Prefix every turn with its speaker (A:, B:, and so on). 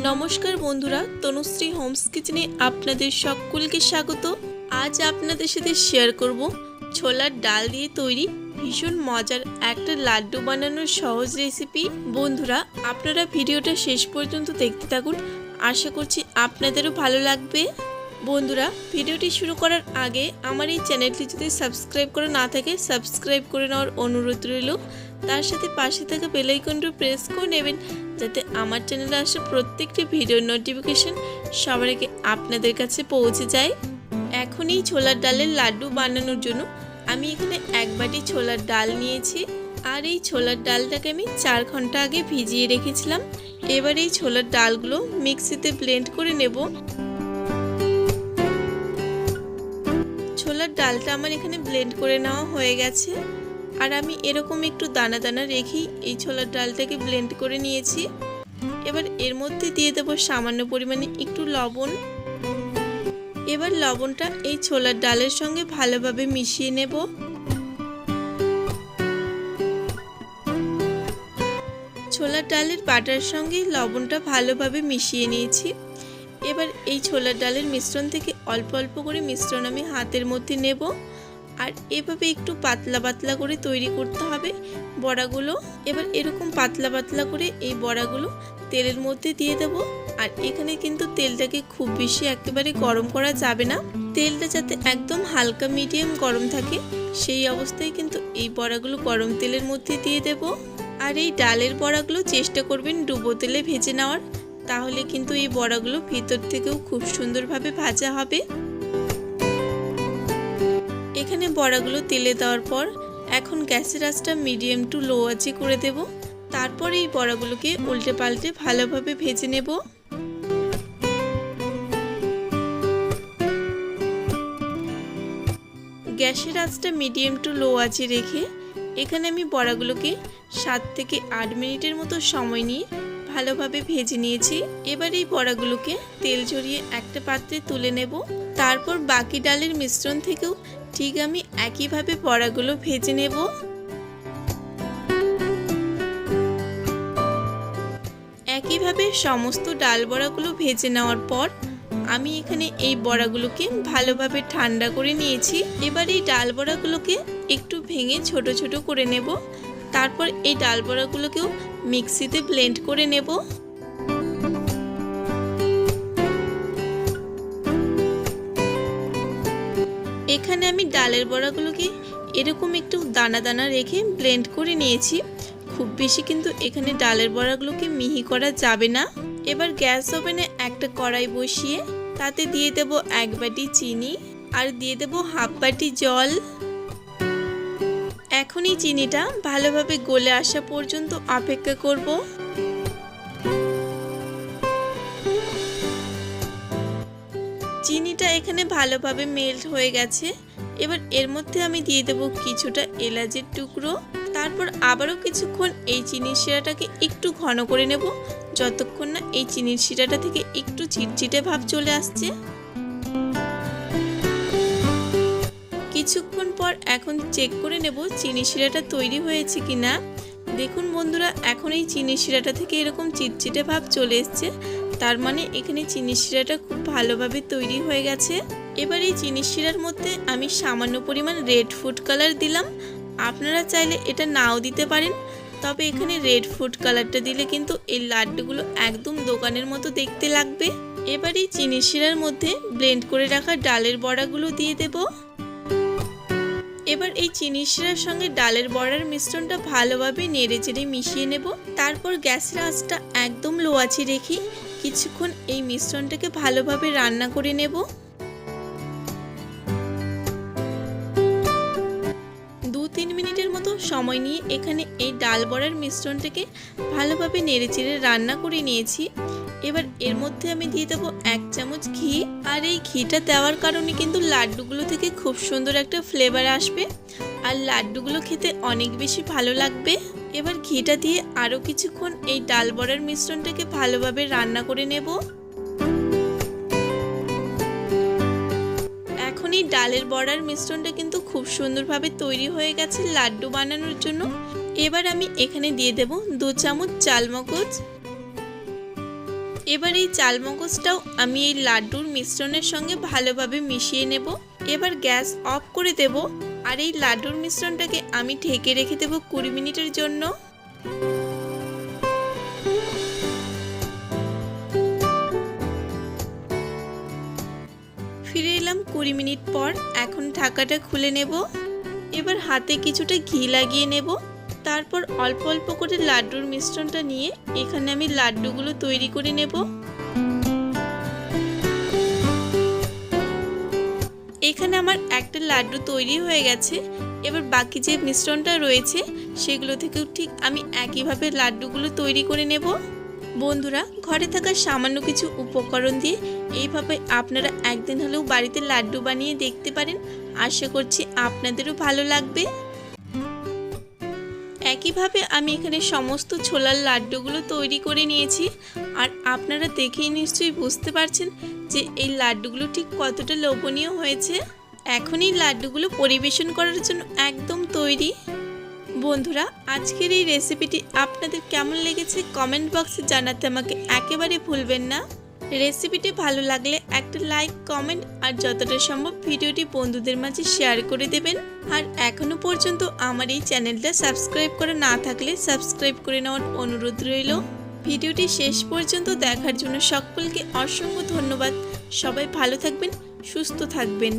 A: নমস্কার বন্ধুরা, তনুশ্রী হোমস কিচেনে আপনাদের সকলকে স্বাগত। আজ আপনাদের সাথে শেয়ার করব ছোলার ডাল দিয়ে তৈরি ভীষণ মজার একটা লাড্ডু বানানোর সহজ রেসিপি বন্ধুরা, আপনারা ভিডিওটা শেষ পর্যন্ত দেখতে থাকুন। আশা করছি আপনাদেরও ভালো লাগবে। বন্ধুরা, ভিডিওটি শুরু করার আগে আমার এই চ্যানেলটি যদি সাবস্ক্রাইব করা না থাকে সাবস্ক্রাইব করে নেওয়ার অনুরোধ রইল। তার সাথে পাশে থাকা বেলাইকনটা প্রেস করে নেবেন। যাতে আমার চ্যানেলে আসা প্রত্যেকটি ভিডিওর নোটিফিকেশন সবার আগে আপনাদের কাছে পৌঁছে যায়। এখন এই ছোলার ডালের লাড্ডু বানানোর জন্য আমি এখানে এক বাটি ছোলার ডাল নিয়েছি। আর এই ছোলার ডালটাকে আমি চার ঘণ্টা আগে ভিজিয়ে রেখেছিলাম। এবার এই ছোলার ডালগুলো মিক্সিতে ব্লেন্ড করে নেব। ছোলার ডালটা আমার এখানে ব্লেন্ড করে নেওয়া হয়ে গেছে। আর আমি এরকম একটু দানা দানা রেখেই এই ছোলার ডালটাকে ব্লেন্ড করে নিয়েছি। এবার এর মধ্যে দিয়ে দেবো সামান্য পরিমাণে একটু লবণ। এবার লবণটা এই ছোলার ডালের সঙ্গে ভালোভাবে মিশিয়ে নেব। ছোলার ডালের বাটার সঙ্গে লবণটা ভালোভাবে মিশিয়ে নিয়েছি। এবার এই ছোলার ডালের মিশ্রণ থেকে অল্প অল্প করে মিশ্রণ আমি হাতের মধ্যে নেব। আর এভাবে একটু পাতলা পাতলা করে তৈরি করতে হবে বড়াগুলো। এবার এরকম পাতলা পাতলা করে এই বড়াগুলো তেলের মধ্যে দিয়ে দেব। আর এখানে কিন্তু তেলটাকে খুব বেশি একেবারে গরম করা যাবে না। তেলটা যাতে একদম হালকা মিডিয়াম গরম থাকে, সেই অবস্থায় কিন্তু এই বড়াগুলো গরম তেলের মধ্যে দিয়ে দেব। আর এই ডালের বড়াগুলো চেষ্টা করবেন ডুবো তেলে ভেজে নেওয়ার, তাহলে কিন্তু এই বড়াগুলো ভিতর থেকেও খুব সুন্দরভাবে ভাজা হবে। এখানে বড়াগুলো তেলে দেওয়ার পর এখন গ্যাসের আঁচটা মিডিয়াম টু লো আঁচে করে দেব। তারপর এই বড়াগুলোকে উল্টে পাল্টে ভালোভাবে ভেজে নেব। গ্যাসের আঁচটা মিডিয়াম টু লো আঁচে রেখে এখানে আমি বড়াগুলোকে সাত থেকে আট মিনিটের মতো সময় নিয়ে ভালোভাবে ভেজে নিয়েছি। এবার এই বড়াগুলোকে তেল ঝরিয়ে একটা পাত্রে তুলে নেব। তারপর বাকি ডালের মিশ্রণ থেকেও ঠিক আমি একইভাবে বড়াগুলো ভেজে নেব। একইভাবে সমস্ত ডাল বড়াগুলো ভেজে নেওয়ার পর আমি এখানে এই বড়াগুলোকে ভালোভাবে ঠান্ডা করে নিয়েছি। এবার এই ডাল বড়াগুলোকে একটু ভেঙে ছোট ছোট করে নেব। তারপর এই ডাল বড়াগুলোকেও মিক্সিতে ব্লেন্ড করে নেব। এখানে আমি ডালের বড়াগুলোকে এরকম একটু দানা দানা রেখে ব্লেন্ড করে নিয়েছি। খুব বেশি কিন্তু এখানে ডালের বড়াগুলোকে মিহি করা যাবে না। এবার গ্যাস ওভেনে একটা কড়াই বসিয়ে তাতে দিয়ে দেব এক বাটি চিনি আর দিয়ে দেব হাফ বাটি জল। এখনই চিনিটা ভালোভাবে গলে আসা পর্যন্ত অপেক্ষা করব। চিনিটা এখানে ভালোভাবে মেল্ট হয়ে গেছে। এবার এর মধ্যে আমি দিয়ে দেব কিছুটা এলাচের টুকরো। তারপর আবারও কিছুক্ষণ এই চিনির শিরাটাকে একটু ঘন করে নেব, যতক্ষণ না এই চিনির শিরাটা থেকে একটু চিটচিটে ভাব চলে আসছে। কিছুক্ষণ পর এখন চেক করে নেব চিনি শিরাটা তৈরি হয়েছে কিনা। দেখুন বন্ধুরা, এখন এই চিনি শিরাটা থেকে এরকম চিটচিটে ভাব চলে এসছে। তার মানে এখানে চিনি শিরাটা খুব ভালোভাবে তৈরি হয়ে গেছে। এবার এই চিনি শিরার মধ্যে আমি সামান্য পরিমাণ রেড ফুড কালার দিলাম। আপনারা চাইলে এটা নাও দিতে পারেন, তবে এখানে রেড ফুড কালারটা দিলে কিন্তু এই লাড্ডুগুলো একদম দোকানের মতো দেখতে লাগবে। এবার এই চিনি শিরার মধ্যে ব্লেন্ড করে রাখা ডালের বড়াগুলো দিয়ে দেবো। এবার এই চিনি শিরার সঙ্গে ডালের বড়ার মিশ্রণটা ভালোভাবে নেড়ে চেড়ে মিশিয়ে নেব। তারপর গ্যাসের আঁচটা একদম লো আছে রেখে কিছুক্ষণ এই মিশ্রণটাকে ভালোভাবে রান্না করে নেব। সময় নিয়ে এখানে এই ডাল বড়ার মিশ্রণটাকে ভালোভাবে নেড়ে চেড়ে রান্না করে নিয়েছি। এবার এর মধ্যে আমি দিয়ে দেবো এক চামচ ঘি। আর এই ঘিটা দেওয়ার কারণে কিন্তু লাড্ডুগুলো থেকে খুব সুন্দর একটা ফ্লেভার আসবে। আর লাড্ডুগুলো খেতে অনেক বেশি ভালো লাগবে। এবার ঘিটা দিয়ে আরও কিছুক্ষণ এই ডাল বড়ার মিশ্রণটাকে ভালোভাবে রান্না করে নেব। এখন এই ডালের বড়ার মিশ্রণটা কিন্তু খুব সুন্দরভাবে তৈরি হয়ে গেছে লাড্ডু বানানোর জন্য। এবার আমি এখানে দিয়ে দেব দু চামচ চাল মগজ এবার এই চালমগজটাও আমি এই লাড্ডুর মিশ্রণের সঙ্গে ভালোভাবে মিশিয়ে নেব। এবার গ্যাস অফ করে দেব। আর এই লাড্ডুর মিশ্রণটাকে আমি ঢেকে রেখে দেব কুড়ি মিনিটের জন্য। কুড়ি মিনিট পর এখন ঢাকাটা খুলে নেব। এবার হাতে কিছুটা ঘি লাগিয়ে নেব। তারপর অল্প অল্প করে লাড্ডুর মিশ্রণটা নিয়ে এখানে আমি লাড্ডুগুলো তৈরি করে নেব। এখানে আমার একটা লাড্ডু তৈরি হয়ে গেছে। এবার বাকি যে মিশ্রণটা রয়েছে, সেগুলো থেকেও ঠিক আমি একইভাবে লাড্ডুগুলো তৈরি করে নেব। বন্ধুরা, ঘরে থাকা সামান্য কিছু উপকরণ দিয়ে এইভাবে আপনারা একদিন হলেও বাড়িতে লাড্ডু বানিয়ে দেখতে পারেন। আশা করছি আপনাদেরও ভালো লাগবে। একইভাবে আমি এখানে সমস্ত ছোলার লাড্ডুগুলো তৈরি করে নিয়েছি। আর আপনারা দেখেই নিশ্চয়ই বুঝতে পারছেন যে এই লাড্ডুগুলো ঠিক কতটা লোভনীয় হয়েছে। এখন এই লাড্ডুগুলো পরিবেশন করার জন্য একদম তৈরি। বন্ধুরা, আজকের এই রেসিপিটি আপনাদের কেমন লেগেছে কমেন্ট বক্সে জানাতে আমাকে একেবারে ভুলবেন না। রেসিপিটি ভালো লাগলে একটা লাইক কমেন্ট আর যতটা সম্ভব ভিডিওটি বন্ধুদের মাঝে শেয়ার করে দেবেন। আর এখনও পর্যন্ত আমার এই চ্যানেলটা সাবস্ক্রাইব করা না থাকলে সাবস্ক্রাইব করে নেওয়ার অনুরোধ রইল। ভিডিওটি শেষ পর্যন্ত দেখার জন্য সকলকে অসংখ্য ধন্যবাদ। সবাই ভালো থাকবেন, সুস্থ থাকবেন।